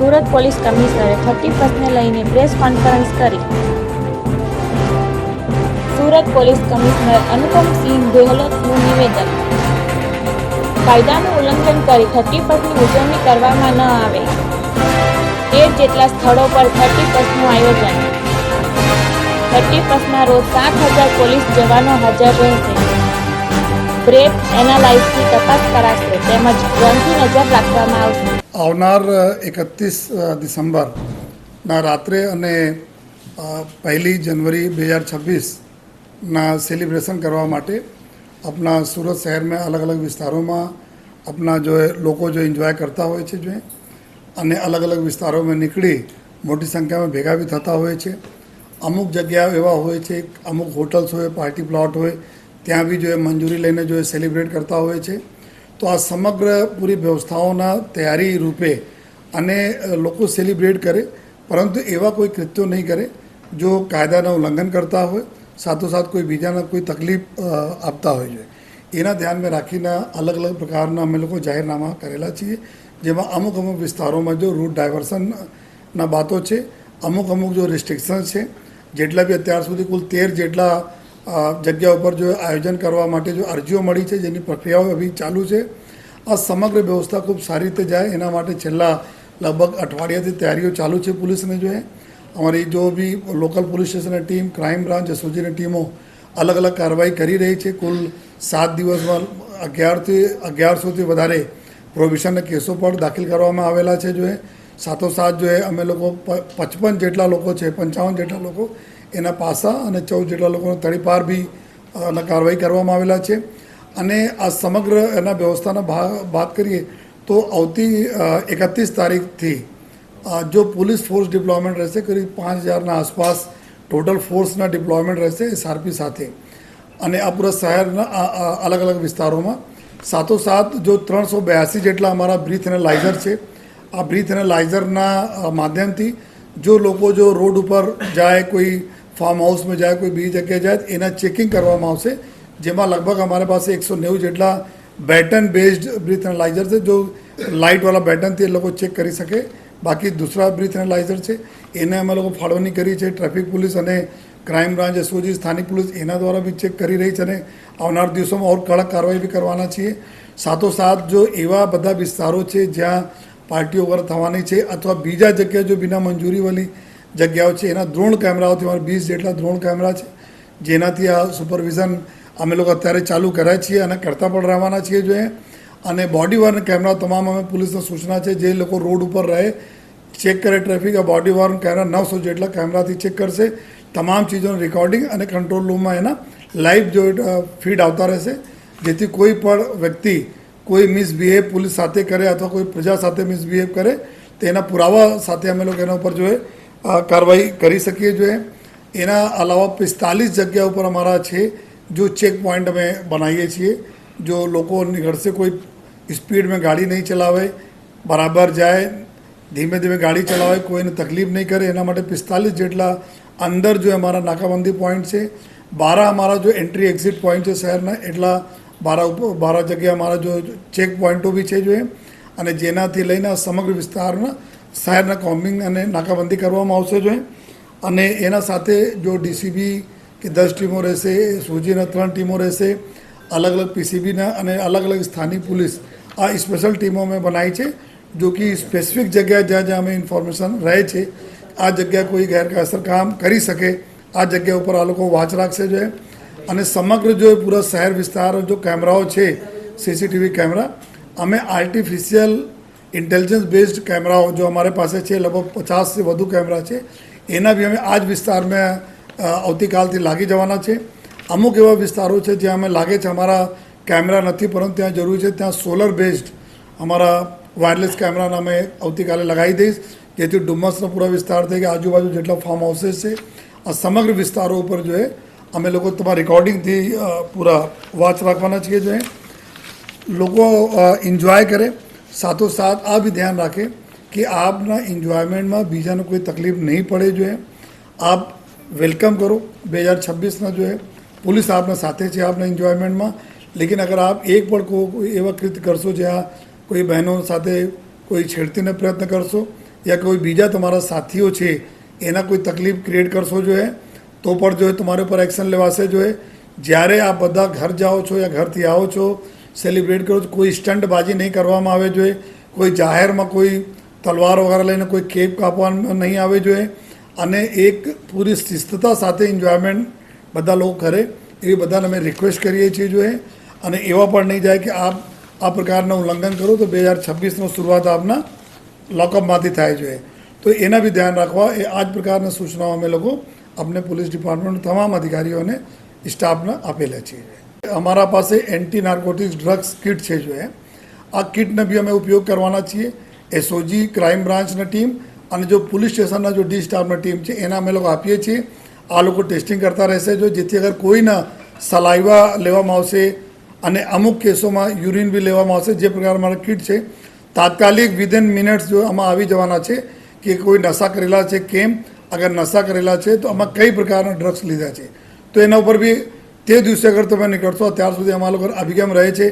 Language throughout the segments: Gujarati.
સુરત પોલીસ કમિશનરે થર્ટી ફર્સ્ટને લઈને પ્રેસ કોન્ફરન્સ કરી. સુરત પોલીસ કમિશનર અનુપમસિંહ ગેહલોતનું નિવેદન. કાયદાનું ઉલ્લંઘન કરી થર્ટી ફર્સ્ટની ઉજવણી કરવામાં ન આવે. તેર જેટલા સ્થળો પર થર્ટી ફર્સ્ટનું આયોજન. થર્ટી ફર્સ્ટના રોજ સાત હજાર પોલીસ જવાનો હાજર રહેશે. બ્રેથ એનાલાઇઝની તપાસ કરાશે તેમજ ડ્રોનથી નજર રાખવામાં આવશે. આવનાર એકત્રીસ ડિસેમ્બરના રાત્રે અને પહેલી જનવરી બે હજાર છવ્વીસના સેલિબ્રેશન કરવા માટે આપણા સુરત શહેરમાં અલગ અલગ વિસ્તારોમાં આપણા જો લોકો જો એન્જોય કરતા હોય છે જો અને અલગ અલગ વિસ્તારોમાં નીકળી મોટી સંખ્યામાં ભેગા બી થતા હોય છે. અમુક જગ્યાઓ એવા હોય છે, અમુક હોટલ્સ હોય, પાર્ટી પ્લોટ હોય ત્યાં બી જો એ મંજૂરી લઈને જો એ સેલિબ્રેટ કરતા હોય છે, તો આ સમગ્ર પૂરી વ્યવસ્થાઓના તૈયારી રૂપે અને લોકો સેલિબ્રેટ કરે, પરંતુ એવા કોઈ કૃત્યો નહીં કરે, જો કાયદાના ઉલ્લંઘન કરતા હોય, સાથોસાથ કોઈ બીજાને કોઈ તકલીફ આપતા હોય છે. એના ધ્યાનમાં રાખીને અલગ અલગ પ્રકારના અમે લોકો જાહેરનામા કરેલા છીએ, જેમાં અમુક અમુક વિસ્તારોમાં જો રૂટ ડાયવર્સનના બાતો છે, અમુક અમુક જો રિસ્ટ્રિક્શન છે, જેટલા બી અત્યાર સુધી કુલ તેર જેટલા જગ્યા ઉપર જો આયોજન કરવા માટે જો અરજીઓ મળી છે, જેની પ્રક્રિયાઓ અભી ચાલુ છે, આ સમગ્ર વ્યવસ્થા ખૂબ સારી રીતે જાય. એના માટે છેલ્લા લગભગ અઠવાડિયાથી તૈયારીઓ ચાલુ છે પોલીસને જો અમારી જો બી લોકલ પોલીસ સ્ટેશનની ટીમ, ક્રાઇમ બ્રાન્ચ એસઓજીની ટીમો અલગ અલગ કાર્યવાહી કરી રહી છે. કુલ સાત દિવસમાં અગિયારથી, અગિયારસોથી વધારે પ્રોહિબિશનના કેસો પણ દાખલ કરવામાં આવેલા છે. જો એ સાથોસાથ જો અમે લોકો પચપન જેટલા લોકો છે, પંચાવન જેટલા લોકો એના પાસા અને ચૌદ જેટલા લોકોનો તડીપાર બી કાર્યવાહી કરવામાં આવેલા છે. અને આ સમગ્ર એના વ્યવસ્થાના વાત કરીએ તો આવતી એકત્રીસ તારીખથી જો પોલીસ ફોર્સ ડિપ્લોયમેન્ટ રહેશે, કરીબ પાંચ હજારના આસપાસ ટોટલ ફોર્સના ડિપ્લોયમેન્ટ રહેશે એસઆરપી સાથે. અને આ પૂરા શહેરના અલગ અલગ વિસ્તારોમાં. સાથોસાથ જો ત્રણસો બ્યાસી જેટલા અમારા બ્રીથ એનાલાઇઝર છે, આ બ્રીથ એનાલાઇઝરના લાઇઝરના માધ્યમથી જો લોકો જો રોડ ઉપર જાય કોઈ ફાર્મ હાઉસમાં જાય, કોઈ બીજી જગ્યાએ જાય, એના ચેકિંગ કરવામાં આવશે. જેમાં લગભગ અમારી પાસે એકસો નેવું જેટલા બેટન બેઝડ બ્રીથ એનાલાઇઝર છે, જો લાઇટવાળા બેટનથી એ લોકો ચેક કરી શકે. બાકી દૂસરા બ્રીથ એનાલાઇઝર છે, એને અમે લોકો ફાળવણી કરી છે ટ્રાફિક પોલીસ અને ક્રાઇમ બ્રાન્ચ એસઓજી સ્થાનિક પોલીસ એના દ્વારા બી ચેક કરી રહી છે અને આવનાર દિવસોમાં ઓર કડક કાર્યવાહી બી કરવાના છીએ. સાથોસાથ જો એવા બધા વિસ્તારો છે જ્યાં પાર્ટીઓ વગર થવાની છે, અથવા બીજા જગ્યાએ જો બિના મંજૂરીવાળી જગ્યાઓ છે, એના દ્રોણ કેમેરાઓથી અમારે વીસ જેટલા દ્રોણ કેમેરા છે, જેનાથી આ સુપરવિઝન અમે લોકો અત્યારે ચાલુ કર્યા છીએ અને કરતા પણ રહેવાના છીએ જોઈએ અને બોડી વોર્ન કેમેરા તમામ અમે પોલીસને સૂચના છે, જે લોકો રોડ ઉપર રહે ચેક કરે ટ્રાફિક આ બોડી વોર્ન કેમેરા નવસો જેટલા કેમેરાથી ચેક કરશે. તમામ ચીજોનું રેકોર્ડિંગ અને કંટ્રોલ રૂમમાં એના લાઈવ જો ફીડ આવતા રહેશે. જેથી કોઈ પણ વ્યક્તિ કોઈ મિસબિહેવ પોલીસ સાથે કરે અથવા કોઈ પ્રજા સાથે મિસબિહેવ કરે, તેના પુરાવા સાથે અમે લોકો એના ઉપર જોઈએ કાર્યવાહી કરી શકીએ જોઈએ એના અલાવા પિસ્તાલીસ જગ્યા ઉપર અમારા છે, જો ચેક પોઈન્ટ અમે બનાવીએ છીએ. જો લોકો નીકળશે કોઈ સ્પીડમાં ગાડી નહીં ચલાવે, બરાબર જાય, ધીમે ધીમે ગાડી ચલાવે, કોઈને તકલીફ નહીં કરે, એના માટે પિસ્તાલીસ જેટલા અંદર જો અમારા નાકાબંધી પોઈન્ટ છે, બારા અમારા જો એન્ટ્રી એક્ઝિટ પોઈન્ટ છે શહેરના, એટલા બારા ઉપર બારા જગ્યા અમારા જો ચેક પોઈન્ટો બી છે જો એ અને જેનાથી લઈને સમગ્ર વિસ્તારના શહેરના કોમ્બિંગ અને નાકાબંધી કરવામાં આવશે જો અને એના સાથે જો ડીસીબી કે દસ ટીમો રહેશે સૂજીના ત્રણ ટીમો રહેશે, અલગ અલગ પીસીબીના અને અલગ અલગ સ્થાનિક પોલીસ, આ સ્પેશિયલ ટીમો અમે બનાવી છે, જો કે સ્પેસિફિક જગ્યા જ્યાં જ્યાં અમે ઇન્ફોર્મેશન રહે છે, આ જગ્યા કોઈ ગેરકાયસર કામ કરી શકે, આ જગ્યા ઉપર આ લોકો વાચ રાખશે જોઈએ. અને સમગ્ર જો પૂરા શહેર વિસ્તાર, જો કેમેરાઓ છે, સીસીટીવી કેમેરા, અમે આર્ટિફિશિયલ ઇન્ટેલિજન્સ બેઝડ કેમેરાઓ જો અમારે પાસે છે લગભગ પચાસથી વધુ કેમેરા છે એના બી અમે આ જ વિસ્તારમાં આવતીકાલથી લાગી જવાના છે અમુક એવા વિસ્તારો છે જ્યાં અમે લાગે છે અમારા કેમેરા નથી પરંતુ ત્યાં જરૂરી છે ત્યાં સોલર બેઝડ અમારા વાયરલેસ કેમેરાને અમે આવતીકાલે લગાવી દઈશ જેથી ડુમ્મસનો પૂરો વિસ્તાર થઈ કે આજુબાજુ જેટલા ફાર્મ હાઉસીસ છે આ સમગ્ર વિસ્તારો ઉપર જોઈએ અમે લોકો તમારા રેકોર્ડિંગથી પૂરા વાચ રાખવાના છીએ જોઈએ લોકો એન્જોય કરે સાથોસાથ આ બી ધ્યાન રાખે કે આપના એન્જોયમેન્ટમાં બીજાને કોઈ તકલીફ નહીં પડે જોઈએ આપ વેલકમ કરો બે હજાર છવ્વીસના જોઈએ પોલીસ આપના સાથે છે આપના એન્જોયમેન્ટમાં લેકિન અગર આપ એક પણ કોઈ એવા કૃત્ય કરશો જ્યાં કોઈ બહેનો સાથે કોઈ છેડતીનો પ્રયત્ન કરશો યા કોઈ બીજા તમારા સાથીઓ છે એના કોઈ તકલીફ ક્રિએટ કરશો જોઈએ તો પણ જોઈએ તમારા ઉપર એક્શન લેવાશે જોઈએ જ્યારે આ બધા ઘર જાઓ છો યા ઘરથી આવો છો સેલિબ્રેટ કરો. છો કોઈ સ્ટન્ટબાજી નહીં કરવામાં આવે જોઈએ. કોઈ જાહેરમાં કોઈ તલવાર વગેરે લઈને કોઈ કેપ કાપવામાં નહીં આવે જોઈએ. અને એક પૂરી શિસ્તતા સાથે એન્જોયમેન્ટ બધા લોકો કરે, એવી બધાને અમે રિક્વેસ્ટ કરીએ છીએ જોઈએ. અને એવા પણ નહીં જાય કે આપ આ પ્રકારનું ઉલ્લંઘન કરો તો બે હજાર છવ્વીસનો શરૂઆત આપના લોકઅપમાંથી થાય જોઈએ. તો એના બી ધ્યાન રાખવા એ આ જ પ્રકારના સૂચનાઓ અમે લોકો અમને પોલીસ ડિપાર્ટમેન્ટ તમામ અધિકારીઓને સ્ટાફને આપેલા છીએ. અમારા પાસે એન્ટી નાર્કોટિક્સ ડ્રગ્સ કિટ છે જો એ. આ કિટને બી અમે ઉપયોગ કરવાના છીએ. એસઓજી ક્રાઇમ બ્રાન્ચની ટીમ અને જો પોલીસ સ્ટેશનના જો ડી સ્ટાફની ટીમ છે, એના અમે લોકો આપીએ છીએ. આ લોકો ટેસ્ટિંગ કરતા રહેશે જો, જેથી અગર કોઈના સલાઈવા લેવામાં આવશે અને અમુક કેસોમાં યુરિન બી લેવામાં આવશે, જે પ્રકાર અમારા કિટ છે. તાત્કાલિક વિધિન મિનિટ્સ જો આમાં આવી જવાના છે કે કોઈ નશા કરેલા છે, કેમ? અગર નશા કરેલા છે, તો આમાં કઈ પ્રકારના ડ્રગ્સ લીધા છે? તો એના ઉપર બી તે દિવસે અગર તમે નીકળશો, ત્યાર સુધી અમારા લોકો અભિગમ રહે છે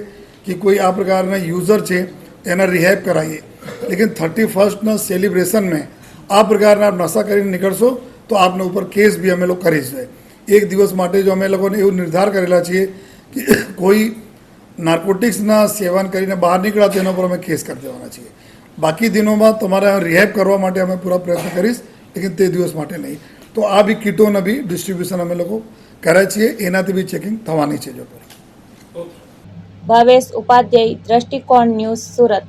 કે કોઈ આ પ્રકારના યુઝર છે, એના રિહેબ કરાવીએ. લેકિન થર્ટી ફર્સ્ટના સેલિબ્રેશનમાં આ પ્રકારના આપ નશા કરીને નીકળશો, તો આપના ઉપર કેસ બી અમે લોકો કરીશું એક દિવસ માટે જો અમે લોકોને એવું નિર્ધાર કરેલા છીએ કે કોઈ નાર્કોટિક્સના સેવન કરીને બહાર નીકળ્યા તેના પર અમે કેસ કરી દેવાના છીએ. બાકી દિનોમાં તમારે રિહેબ કરવા માટે અમે પૂરા પ્રયત્ન કરીશ, લેકિન તે દિવસ માટે નહીં. તો આ બી કીટોના બી ડિસ્ટ્રીબ્યુશન અમે લોકો કરે છીએ એનાથી બી ચેકિંગ થવાની છે જો ભાવેશ ઉપાધ્યાય દ્રષ્ટિકોણ ન્યૂઝ સુરત.